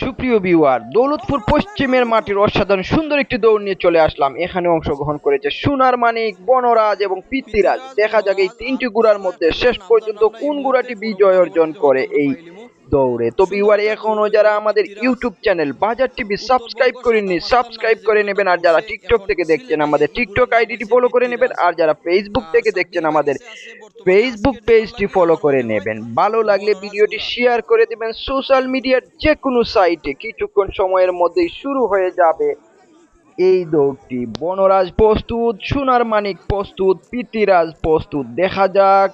সুপ্রিয় ভিউয়ার দৌলতপুর পশ্চিমের মাটির অসাধারণ সুন্দর একটি দৌড় নিয়ে চলে আসলাম। এখানে অংশগ্রহণ করেছে সোনার মানিক, বনরাজ এবং পৃথ্বীরাজ। দেখা যাক এই তিনটি গুড়ার মধ্যে শেষ পর্যন্ত কোন গুড়াটি বিজয় অর্জন করে এই দৌড়ে। তো ভিউয়ার এখনও যারা আমাদের YouTube channel Bazar TV subscribe করেননি সাবস্ক্রাইব করে নেবেন আর যারা টিকটক থেকে দেখছেন আমাদের টিকটক আইডিটি ফলো করে নেবেন আর যারা ফেসবুক থেকে দেখছেন আমাদের ফেসবুক পেজটি ফলো করে নেবেন। ভালো লাগলে ভিডিওটি শেয়ার করে দিবেন সোশ্যাল মিডিয়ার যে কোনো সাইটে কিছুক্ষণ সময়ের মধ্যেই শুরু হয়ে যাবে এই দৌড়টি। বনরাজ প্রস্তুত সোনার মানিক প্রস্তুত পিতিরাজ প্রস্তুত। দেখা যাক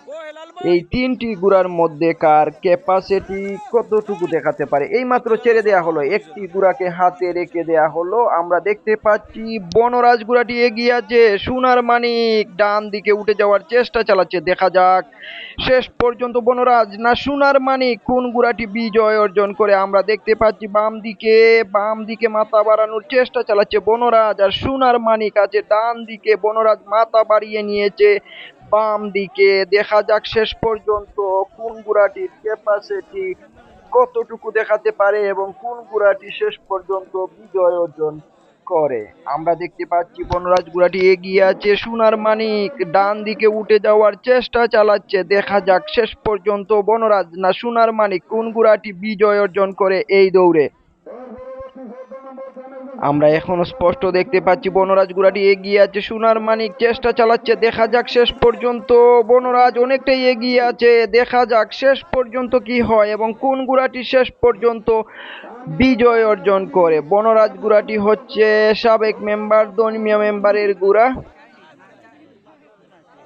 এই তিনটি গুড়ার মধ্যে কার ক্যাপাসিটি কতটুকু দেখাতে পারে? এই মাত্র ছেড়ে দেয়া হলো। একটি গুড়াকে হাতে রেখে দেয়া হলো। আমরা দেখতে পাচ্ছি বনরাজ গুড়াটি এগিয়ে আছে। সোনার মানিক ডান দিকে উঠে যাওয়ার চেষ্টা চালাচ্ছে। দেখা যাক শেষ পর্যন্ত বনরাজ না সোনার মানিক কোন গুড়াটি বিজয় অর্জন করে। আমরা দেখতে পাচ্ছি বাম দিকে বাম দিকে মাথা বাড়ানোর চেষ্টা চালাচ্ছে বনরাজ। আর সোনার মানিক আছে ডান দিকে। বনরাজ মাথা বাড়িয়ে নিয়েছে। বাম দিকে দেখা যাক শেষ পর্যন্ত কোন গুড়াটির ক্যাপাসিটি কতটুকু দেখাতে পারে এবং কোন গুড়াটি শেষ পর্যন্ত বিজয় অর্জন করে। আমরা দেখতে পাচ্ছি বনরাজ গুড়াটি এগিয়ে আছে, সোনার মানিক ডান দিকে উঠে যাওয়ার চেষ্টা চালাচ্ছে। দেখা যাক শেষ পর্যন্ত বনরাজ না সোনার মানিক কোন গুড়াটি বিজয় অর্জন করে এই দৌড়ে। আমরা এখনও স্পষ্ট দেখতে পাচ্ছি বনরাজ গুড়াটি এগিয়ে আছে, সোনার মানিক চেষ্টা চালাচ্ছে, দেখা যাক শেষ পর্যন্ত বনরাজ অনেকটাই এগিয়ে আছে, দেখা যাক শেষ পর্যন্ত কি হয় এবং কোন গুড়াটি শেষ পর্যন্ত বিজয় অর্জন করে। বনরাজ গুড়াটি হচ্ছে সাবেক মেম্বার দনীয় মেম্বারের গুড়া।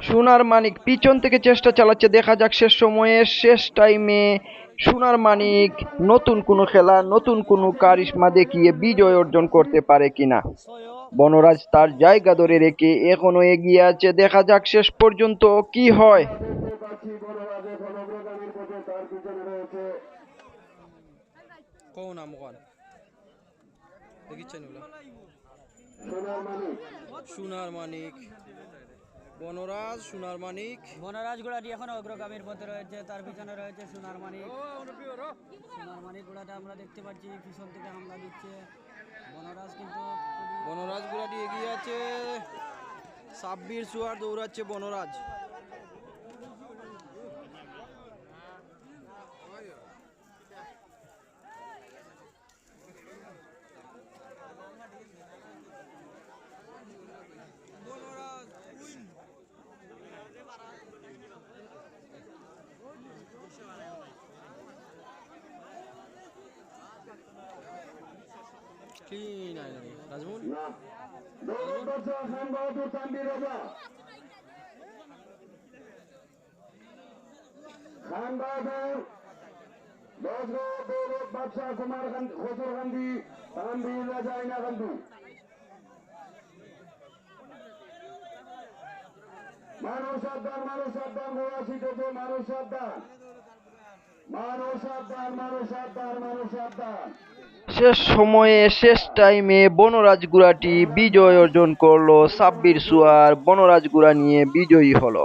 সোনার মানিক পিছন থেকে চেষ্টা চালাচ্ছে, দেখা যাক শেষ সময়ে, শেষ টাইমে সোনার মানিক, নতুন কোনো খেলা, নতুন কোনো কারিশমা দেখিয়ে বিজয় অর্জন করতে পারে কিনা? বনরাজ তার জায়গা ধরে রেখে এখনও এগিয়ে আছে। দেখা যাক শেষ পর্যন্ত কি হয়। সোনার মানিক। বনরাজ সোনার মানিক। বনরাজ গুড়াটি এখন অগ্রগামীর পথে রয়েছে তার পিছনে রয়েছে সোনার মানিক। সোনার মানিক গুড়াটা আমরা দেখতে পাচ্ছি পিছন থেকে হামলা দিচ্ছে। বনরাজ কিন্তু বনরাজ গুলাটি এগিয়ে আছে। সাব্বির সুয়ার দৌড়াচ্ছে বনরাজ। ক্লিন আয় রাজমুন খান বাহাদুর তানবির রাজা খান বাহাদুর দশগো দৌলত বাদশাহ কুমার গান্ধী খসুর গান্ধী তানবির রাজা ইনা গান্ধী মানুষ সাবধান মানুষ সাবধান প্রবাসী থেকে মানুষ সাবধান মানুষ সাবধান মানুষ সাবধান মানুষ সাবধান শেষ সময়ে, শেষ টাইমে বনরাজ গুড়াটি বিজয় অর্জন করল। সাব্বির সুয়ার বনরাজ গুড়া নিয়ে বিজয়ী হলো।